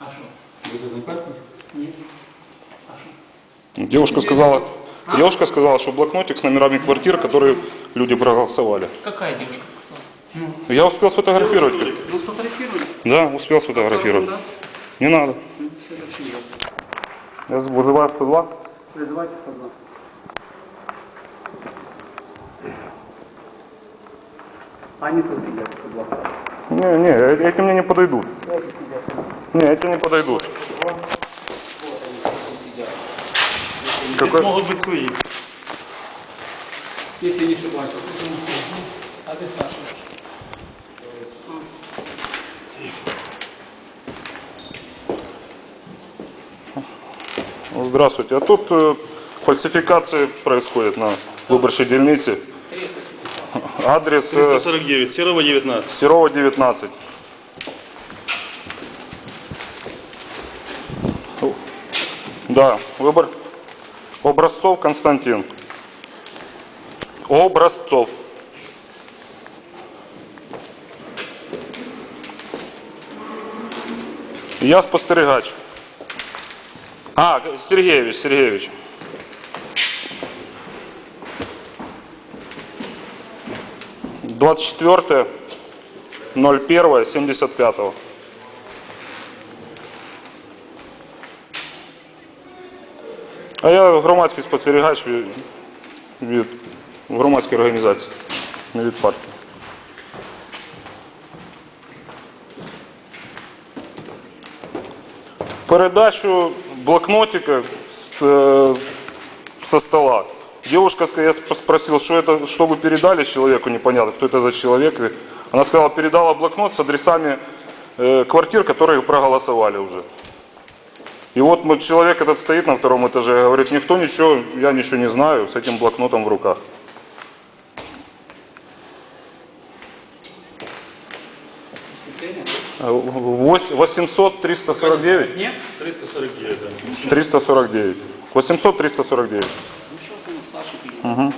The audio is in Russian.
А что? Вы однократник? Нет. А что? Девушка сказала, девушка сказала, что блокнотик с номерами квартир, которые люди проголосовали. Какая девушка сказала? Ну, Я успел сфотографировать. ну сфотографируй. Да, успел сфотографировать. Да? Не надо. Ну, все вообще нет. Я вызываю 102. Придавайте по два. Они тут сидят по два. Не, не, эти мне не подойдут. Эти сидят. Не, эти не подойдут. Какой? могут быть свои. Если не ошибаюсь. А ты? Ну, Здравствуйте. А тут э, фальсификации происходят на выборчей дельнице. Адрес э, 349, Серого 19. Серова 19. Да, выбор. Образцов Константин. Образцов. Я спостерігач. А, Сергеевич, Сергеевич. Двадцать четвертое, ноль первое, семьдесят пятого. А я громадський спостерігач від, від громадської організації, не від партії. Передачу блокнотика с, э, со стола. Девушка, ска- я сп- спросил, что это, что вы передали человеку, непонятно, кто это за человек. И Она сказала, передала блокнот с адресами э, квартир, которые проголосовали уже. И вот мы, человек этот стоит на втором этаже, говорит, никто ничего, я ничего не знаю, с этим блокнотом в руках. Э, вось- 800 349 Нет? 349, да. 349. 800 349. Ну, сейчас он Саша перейдет.